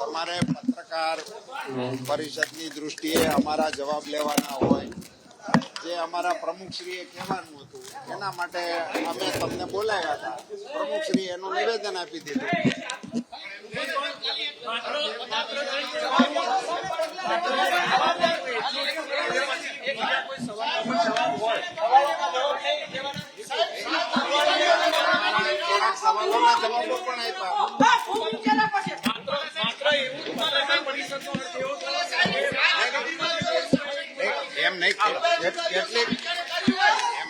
તમારે પત્રકાર પરિષદની દૃષ્ટિએ અમારા જવાબ લેવાના હોય, જે અમારા પ્રમુખશ્રીએ કહેવાનું હતું, એના માટે અમે તમને બોલાવ્યા હતા. પ્રમુખશ્રી એનું નિવેદન આપી દીધું. જવાબો પણ આપ્યા એમ નહીં કેટલીક એમ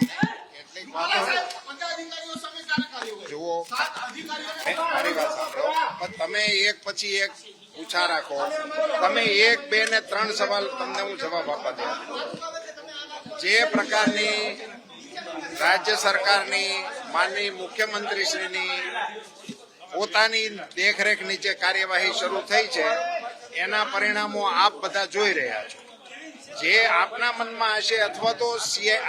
જુઓ. મારી વાત સાંભળો. પણ તમે એક પછી એક પૂછા રાખો. તમે એક બે ને ત્રણ સવાલ તમને હું જવાબ આપવા દે જે પ્રકારની રાજ્ય સરકારની માનની મુખ્યમંત્રીશ્રીની પોતાની દેખરેખ નીચે કાર્યવાહી શરૂ થઈ છે. એના પરિણામો આપ બધા જોઈ રહ્યા છો. જે આપના મનમાં હશે અથવા તો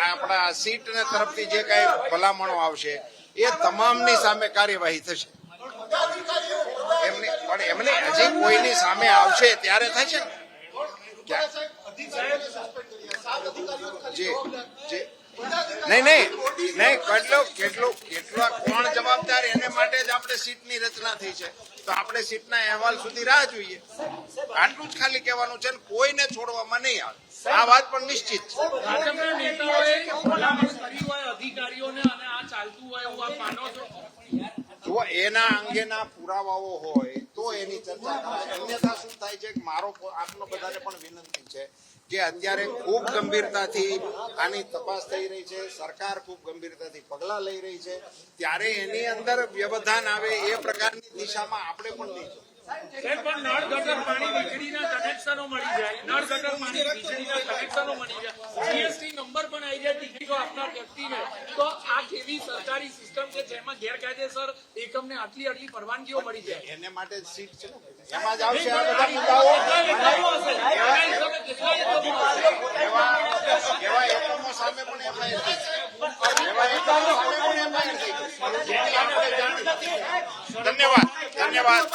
આપણા સીટને તરફથી જે કઈ ભલામણો આવશે એ તમામની સામે કાર્યવાહી થશે. એમને પણ એમને હજી કોઈની સામે આવશે ત્યારે થશે જી નહીં નહીં. નહીં કેટલો કેટલો કેટલા કોણ જવાબદાર એને માટે જ આપણે સીટની રચના થઈ છે. તો આપણે સીટના અહેવાલ સુધી રાહ જોઈએ. આટલું જ ખાલી કહેવાનું છે ને કોઈને છોડવામાં નહીં આવે. આ વાત પણ નિશ્ચિત છો. જો એના અંગેના પુરાવાઓ હોય તો એની ચર્ચા કરાય. અન્યથા શું થાય છે મારો આપનો બધાને પણ વિનંતી છે કે અત્યારે ખૂબ ગંભીરતાથી આની તપાસ થઈ રહી છે, સરકાર ખૂબ ગંભીરતાથી પગલાં લઈ રહી છે. ત્યારે એની અંદર વ્યવધાન આવે એ પ્રકારની દિશામાં આપણે પણ લઈ પણ નળ ગટર પાણી વીજળીના કનેક્શનો મળી જાય. નળ ગટર પાણી વીજળીના કનેક્શનો મળી જાય. જીએસટી નંબર પણ આવી જાય. તો આ કેવી સરકારી સિસ્ટમ ગેરકાયદેસર એકમને આટલી આટલી પરવાનગીઓ મળી જાય. એને માટે સીટ છે એમાં જ આવશે આ બધા મુદ્દાઓ? એવા એકમો સામે પણ એવા એકમો સામે પણ. ધન્યવાદ. ધન્યવાદ.